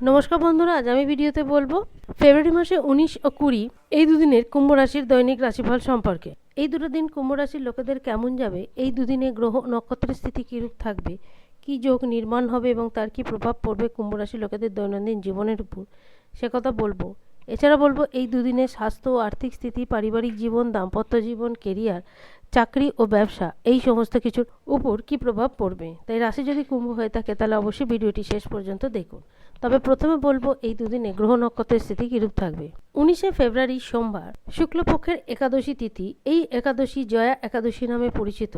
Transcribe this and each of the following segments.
নমস্কার বন্ধুরা, আজ আমি ভিডিওতে বলব ফেব্রুয়ারি মাসে উনিশ ও কুড়ি এই দুদিনের কুম্ভ রাশির দৈনিক রাশিফল সম্পর্কে। এই দুটো দিন কুম্ভ রাশির লোকেদের কেমন যাবে? এই দুদিনে গ্রহ নক্ষত্রের স্থিতি কীরূপ থাকবে? কি যোগ নির্মাণ হবে এবং তার কি প্রভাব পড়বে কুম্ভ রাশির লোকেদের দৈনন্দিন জীবনের উপর? সে কথা বলব। এছাড়া বলব, এই দুদিনে স্বাস্থ্য ও আর্থিক স্থিতি, পারিবারিক জীবন, দাম্পত্য জীবন কেরিয়ার চাকরি ও ব্যবসা এই সমস্ত কিছুর উপর কি প্রভাব পড়বে? তাই রাশি যদি কুম্ভ হয়ে থাকে, তাহলে অবশ্যই ভিডিওটি শেষ পর্যন্ত দেখুন। তবে প্রথমে বলব এই দুদিনে গ্রহ নক্ষত্রের স্থিতি কিরূপ থাকবে? উনিশে ফেব্রুয়ারি সোমবার, শুক্লপক্ষের একাদশী তিথি, এই একাদশী জয়া একাদশী নামে পরিচিত।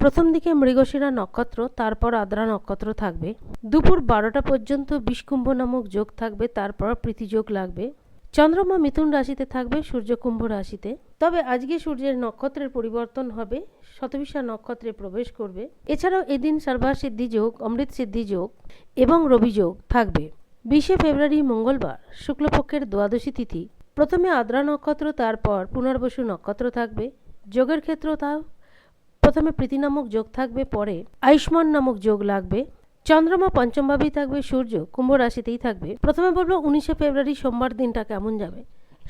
প্রথম দিকে মৃগশিরা নক্ষত্র, তারপর আদ্রা নক্ষত্র থাকবে। দুপুর বারোটা পর্যন্ত বিষকুম্ভ নামক যোগ থাকবে, তারপর প্রীতিযোগ লাগবে। চন্দ্রমা মিথুন রাশিতে থাকবে সূর্য কুম্ভ রাশিতে। তবে আজকে সূর্যের নক্ষত্রের পরিবর্তন হবে, শতবিশা নক্ষত্রে প্রবেশ করবে। এছাড়াও এদিন সর্বাসিদ্ধি যোগ অমৃত সিদ্ধি যোগ এবং রবি যোগ থাকবে। বিশে ফেব্রুয়ারি, মঙ্গলবার, শুক্লপক্ষের দ্বাদশী তিথি। প্রথমে আদ্রা নক্ষত্র, তারপর পুনর্বসু নক্ষত্র থাকবে। যোগের ক্ষেত্র তাও, প্রথমে প্রীতি নামক যোগ থাকবে, পরে আয়ুষ্মান নামক যোগ লাগবে। চন্দ্রমা পঞ্চমভাবেই থাকবে, সূর্য কুম্ভ রাশিতেই থাকবে। প্রথমে বলব উনিশে ফেব্রুয়ারি, সোমবার দিনটা কেমন যাবে?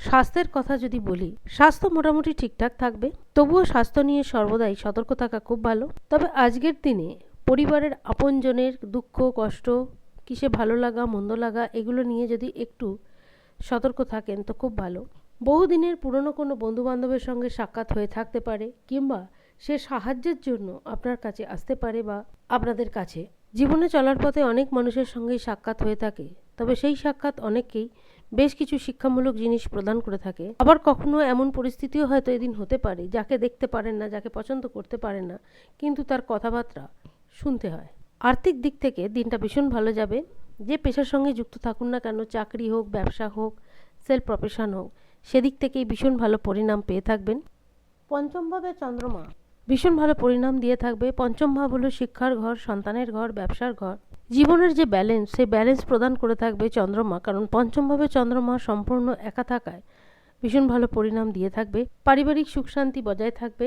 স্বাস্থ্যের কথা যদি বলি, স্বাস্থ্য মোটামুটি ঠিকঠাক থাকবে। তবুও স্বাস্থ্য নিয়ে সর্বদাই সতর্ক থাকা খুব ভালো। তবে আজকের দিনে পরিবারের আপনজনের দুঃখ, কষ্ট কিসে ভালো লাগা, মন্দ লাগা, এগুলো নিয়ে যদি একটু সতর্ক থাকেন তো খুব ভালো। বহুদিনের পুরনো কোনো বন্ধুবান্ধবের সঙ্গে সাক্ষাৎ হয়ে থাকতে পারে কিংবা সে সাহায্যের জন্য আপনার কাছে আসতে পারে বা আপনাদের কাছে। জীবনে চলার পথে অনেক মানুষের সঙ্গেই সাক্ষাৎ হয়ে থাকে, তবে সেই সাক্ষাৎ অনেককেই বেশ কিছু শিক্ষামূলক জিনিস প্রদান করে থাকে। আবার কখনো এমন পরিস্থিতিও হয়তো এদিন হতে পারে, যাকে দেখতে পারেন না, যাকে পছন্দ করতে পারেন না, কিন্তু তার কথাবার্তা শুনতে হয়। আর্থিক দিক থেকে দিনটা ভীষণ ভালো যাবে। যে পেশার সঙ্গে যুক্ত থাকুন না কেন চাকরি হোক ব্যবসা হোক সেলফ প্রফেশন হোক সেদিক থেকেই ভীষণ ভালো পরিণাম পেয়ে থাকবেন। পঞ্চমভাবে চন্দ্রমা। ভীষণ ভালো পরিণাম দিয়ে থাকবে। পঞ্চম ভাব হলো শিক্ষার ঘর সন্তানের ঘর ব্যবসার ঘর। জীবনের যে ব্যালেন্স সেই ব্যালেন্স প্রদান করে থাকবে চন্দ্রমা কারণ পঞ্চমভাবে চন্দ্রমা সম্পূর্ণ একা থাকায় ভীষণ ভালো পরিণাম দিয়ে থাকবে। পারিবারিক সুখ শান্তি বজায় থাকবে।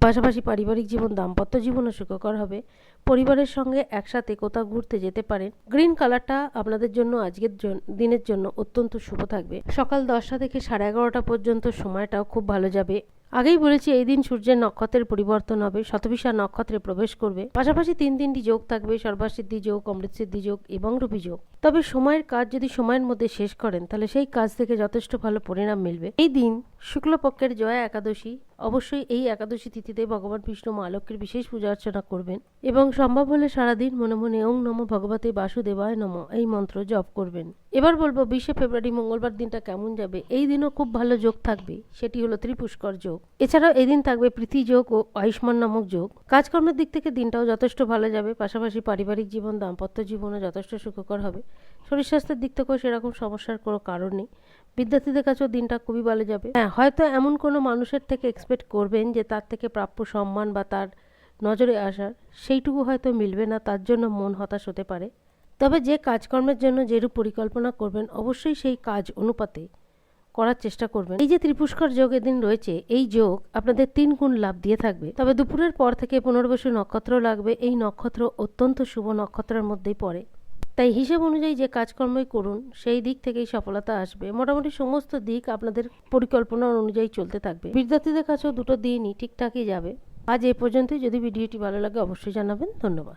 পাশাপাশি পারিবারিক জীবন, দাম্পত্য জীবনও সুখকর হবে। পরিবারের সঙ্গে একসাথে কোথাও ঘুরতে যেতে পারেন। গ্রিন কালারটা আপনাদের জন্য আজকের দিনের জন্য অত্যন্ত শুভ থাকবে। সকাল দশটা থেকে সাড়ে এগারোটা পর্যন্ত সময়টাও খুব ভালো যাবে। আগেই বলেছি, এই দিন সূর্যের নক্ষত্রের পরিবর্তন হবে, শতবিশা নক্ষত্রে প্রবেশ করবে। পাশাপাশি তিন তিনটি যোগ থাকবে, সর্বাসিদ্ধি যোগ, অমৃতসিদ্ধি যোগ এবং রবি যোগ। তবে সময়ের কাজ যদি সময়ের মধ্যে শেষ করেন, তাহলে সেই কাজ থেকে যথেষ্ট ভালো পরিণাম মিলবে। এই দিন শুক্লপক্ষের জয়া একাদশী। অবশ্যই এই একাদশী তিথিতে ভগবান বিষ্ণু মা লক্ষ্মীর বিশেষ পূজা অর্চনা করবেন এবং সম্ভব হলে সারাদিন মনে মনে ওং নম ভগবতে বাসুদেবায় নম এই মন্ত্র জপ করবেন। এবার বলব, বিশে ফেব্রুয়ারি মঙ্গলবার দিনটা কেমন যাবে? এই দিনও খুব ভালো যোগ থাকবে। সেটি হলো ত্রিপুষ্কর যোগ। এছাড়াও এদিন থাকবে প্রীতি যোগ ও আয়ুষ্মান নামক যোগ। কাজকর্মের দিক থেকে দিনটাও যথেষ্ট ভালো যাবে। পাশাপাশি পারিবারিক জীবন, দাম্পত্য জীবনও যথেষ্ট সুখকর হবে। শরীর স্বাস্থ্যের দিক থেকেও সেরকম সমস্যার কোনো কারণ নেই। বিদ্যার্থীদের কাছেও দিনটা খুবই ভালো যাবে। হ্যাঁ হয়তো এমন কোনো মানুষের থেকে এক্সপেক্ট করবেন যে তার থেকে প্রাপ্য সম্মান বা তার নজরে আসার সেইটুকু হয়তো মিলবে না, তার জন্য মন হতাশ হতে পারে। তবে যে কাজকর্মের জন্য যেরূপ পরিকল্পনা করবেন, অবশ্যই সেই কাজ অনুপাতে করার চেষ্টা করবেন। এই যে ত্রিপুষ্কর যোগ এদিন রয়েছে, এই যোগ আপনাদের তিন গুণ লাভ দিয়ে থাকবে। তবে দুপুরের পর থেকে পুনর্বসু নক্ষত্র লাগবে। এই নক্ষত্র অত্যন্ত শুভ নক্ষত্রের মধ্যেই পড়ে। তাই হিসেব অনুযায়ী যে কাজকর্মই করুন, সেই দিক থেকেই সফলতা আসবে। মোটামুটি সমস্ত দিক আপনাদের পরিকল্পনা অনুযায়ী চলতে থাকবে। বিদ্যার্থীদের কাছেও দুটো দিনই ঠিকঠাকই যাবে। আজ এ পর্যন্তই। যদি ভিডিওটি ভালো লাগে, অবশ্যই জানাবেন। ধন্যবাদ।